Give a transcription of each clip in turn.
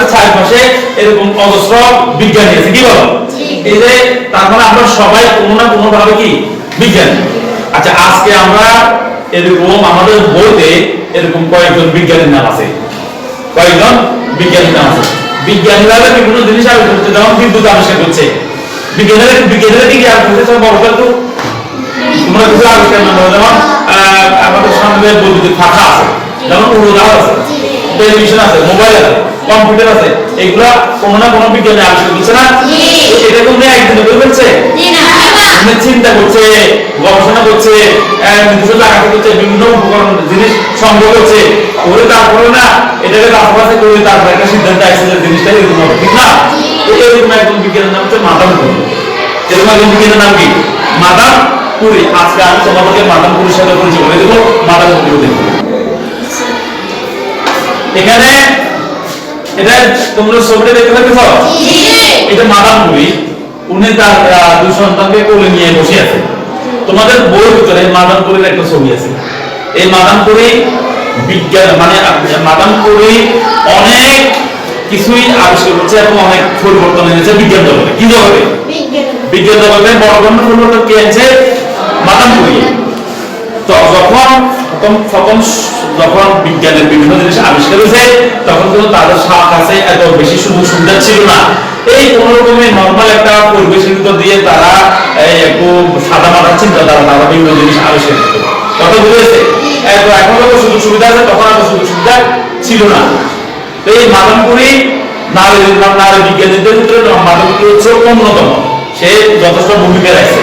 আমাদের চারপাশে এরকম অজস্র বিজ্ঞানী আছে কি বলো? এই যে তার মানে আমরা সবাই কোনো না কোনো ভাবে কি? বিজ্ঞানী। আচ্ছা আজকে আমরা এরকম আমাদের বইতে এরকম কয়েকজন বিজ্ঞানীর নাম আছে। কয়েকজন বিজ্ঞানীর নাম আছে। বিজ্ঞানীরা বিভিন্ন জিনিস আবিষ্কার করছে যেমন বিদ্যুৎ আবিষ্কার করছে। বিজ্ঞানীরা বিজ্ঞানীরা কি আবিষ্কার করছে? বড় তো তোমরা কিছু আবিষ্কার করো। যেমন আমাদের সামনে বৈদ্যুতিক ফাঁকা আছে। যেমন উড়োজাহাজ আছে। টেলিভিশন আছে মোবাইল আছে কম্পিউটার আছে এগুলা কোনো না কোনো বিজ্ঞানী আবিষ্কার করছে না? এটা কোনো একদিনে করে ফেলছে? চিন্তা করছে গবেষণা করছে নিজস্ব লাগাতে করছে বিভিন্ন উপকরণ জিনিস সংগ্রহ করছে। করে তারপরে না এটাকে রাস্তাতে করে তারপরে একটা সিদ্ধান্ত আসছে যে জিনিসটা এরকম হবে ঠিক না? এরকম একজন বিজ্ঞানের নাম হচ্ছে মাদাম পুরি এরকম একজন বিজ্ঞানের নাম কি? মাদাম পুরি আজকে আমি তোমাদেরকে মাদাম পুরীর সাথে পরিচয় করে দেবো মাদাম পুরি দেখব। এখানে এটা তোমরা ছবিটা দেখতে পাচ্ছ এটা মাদাম পুরি উনি তার দুই সন্তানকে কোলে নিয়ে বসে আছে। তোমাদের বইয়ের ভিতরে মাদাম পুরীর একটা ছবি আছে। এই মাদাম পুরি বিজ্ঞান মানে মাদাম পুরি অনেক কিছুই আবিষ্কার করছে এবং অনেক পরিবর্তন এনেছে বিজ্ঞান জগতে। কি জগতে? বিজ্ঞান জগতে। বড় ধরনের পরিবর্তন কে এনেছে? মাদাম পুরি যখন তখন যখন বিজ্ঞানের বিভিন্ন জিনিস আবিষ্কার হয়েছে, তখন কিন্তু তাদের এত বেশি সুযোগ সুবিধা ছিল না। এই নর্মাল একটা পরিবেশের ভিতর দিয়ে তারা একটু সাদা চিন্তা দ্বারা তারা বিভিন্ন জিনিস আবিষ্কার করতো। কথা বুঝেছে এখন সুযোগ সুবিধা আছে, তখন সুযোগ সুবিধা ছিল না। তো এই মাদনপুরি নারী নারী বিজ্ঞানীদের ভিতরে মাদনপুরি হচ্ছে অন্যতম। সে যথেষ্ট ভূমিকা রাখছে।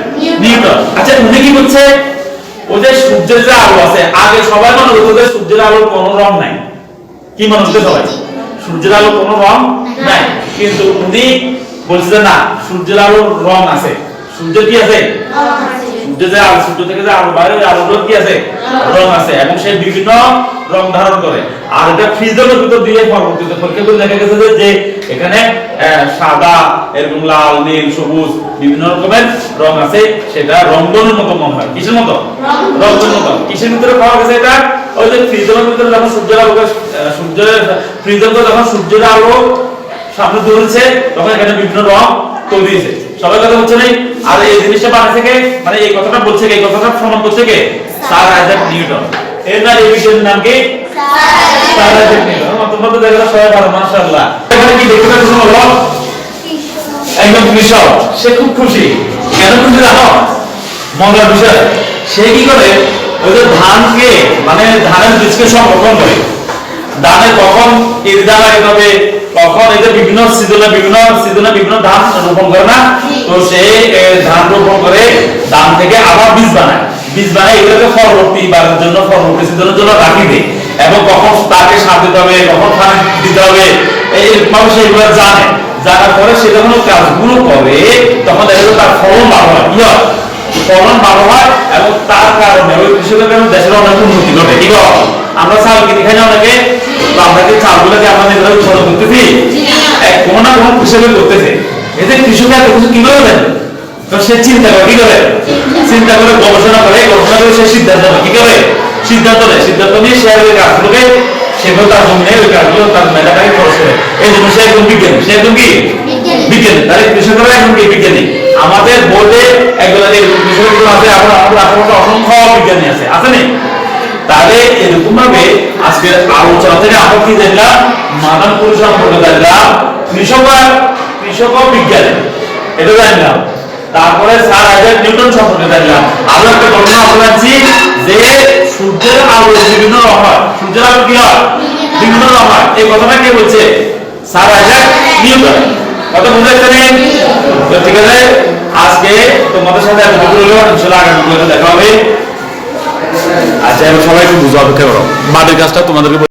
নিউটন আচ্ছা উনি কি বলছে? ও যে সূর্যের যে আলো আছে, আগে সবাই মনে করতো যে সূর্যের আলোর কোনো রং নাই। কি মনে করছে সবাই? সূর্যের আলোর কোনো রং নাই। কিন্তু উনি বলছে না, সূর্যের আলোর রং আছে। সূর্য কি আছে। যে আলো সূর্য থেকে যে আলো বাইরে কি আছে? রং আছে এবং সে বিভিন্ন রং ধারণ করে। আর এটা ভিতর দিয়ে দেখা গেছে যে- যে এখানে সাদা লাল, নীল, সবুজ, বিভিন্ন রকমের রং আছে। সেটা হয়। কিসের ভিতরে পাওয়া গেছে এটা? ওই যে ফ্রিজের ভিতরে যখন সূর্যের আলো ফ্রিজের যখন সূর্যের আলো সামনে ধরেছে, তখন এখানে বিভিন্ন রং তৈরি সবাই কথা হচ্ছে নেই? আর এই জিনিসটা মানে এই কথাটা বলছে কে? কথাটা প্রমাণ করছে কে? Sir Isaac Newton. এর নাম কি? Sir Isaac Newton. তোমরা তো সবাই ভালো মাশাআল্লাহ। এখানে কি দেখতে পাচ্ছ একদম কৃষক সে খুব খুশি। কেন খুশি জানো? বিষয়। সে কি করে? ওই যে ধানকে মানে ধানের বীজকে সংরক্ষণ করে। ধানে কখন ইরদা লাগাতে হবে কখন এই যে বিভিন্ন সিজনে বিভিন্ন সিজনে বিভিন্ন ধান রোপণ করে না? তো সে ধান রোপণ করে, ধান থেকে আবার বীজ বানায়। বীজ বানায়, এগুলোকে পরবর্তী বারের জন্য পরবর্তী সিজনের জন্য রাখি দেয়। এবং কখন তাকে সার দিতে হবে কখন পানি দিতে হবে, এই মানুষ এগুলো জানে। জানার পরে সে যখন কাজগুলো করে, তখন দেখা তার ফলন ভালো হয়। কি হয়? ফলন ভালো হয় এবং তার কারণে ওই কৃষকের কারণে দেশের অনেক উন্নতি ঘটে। কি? আমরা চাল কিনে খাই না অনেকে? তো আমরা কি চালগুলোকে আমরা নিজেরা উৎপাদন করতেছি কোনো না কোনো কৃষকের করতেছে। এতে কৃষক এত কিছু কীভাবে দেন তো সে চিন্তা করে কি করে? চিন্তা করে গবেষণা করে গবেষণা করে সে সিদ্ধান্ত নেয়। কি করে? সিদ্ধান্ত নেয়। সিদ্ধান্ত নিয়ে সে ওই কাজগুলোকে সেগুলো তার জমিনে ওই কাজগুলো তার মেধাটাকে খরচ করে। এই জন্য সে একজন বিজ্ঞানী। সে একজন কি? বিজ্ঞানী। তাহলে কৃষকরা এখন কি বিজ্ঞানী? আমাদের বোর্ডে একজন এই কৃষকগুলো আছে আমরা আমাদের আশেপাশে অসংখ্য বিজ্ঞানী আছে। আছে নি? তাহলে এরকম ভাবে আজকের আলোচনা থেকে আমরা কি দেখলাম? মানব পুরুষ কৃষক কৃষক বিজ্ঞানী। এটা জানলাম। তারপরে স্যার আইজাক নিউটন সম্পর্কে দেখলাম আরও একটা ঘটনা আমরা যে সূর্যের আলো বিভিন্ন রং হয় সূর্যের আলো কি হয়? বিভিন্ন রং হয় এই কথাটা কে বলছে? Sir Isaac Newton. কথা বুঝতে পারছেন ঠিক আছে, আজকে তোমাদের সাথে আগামী দেখা হবে। আচ্ছা এবার সবাই একটু বুঝো অপেক্ষা করো মাটির কাজটা তোমাদেরকে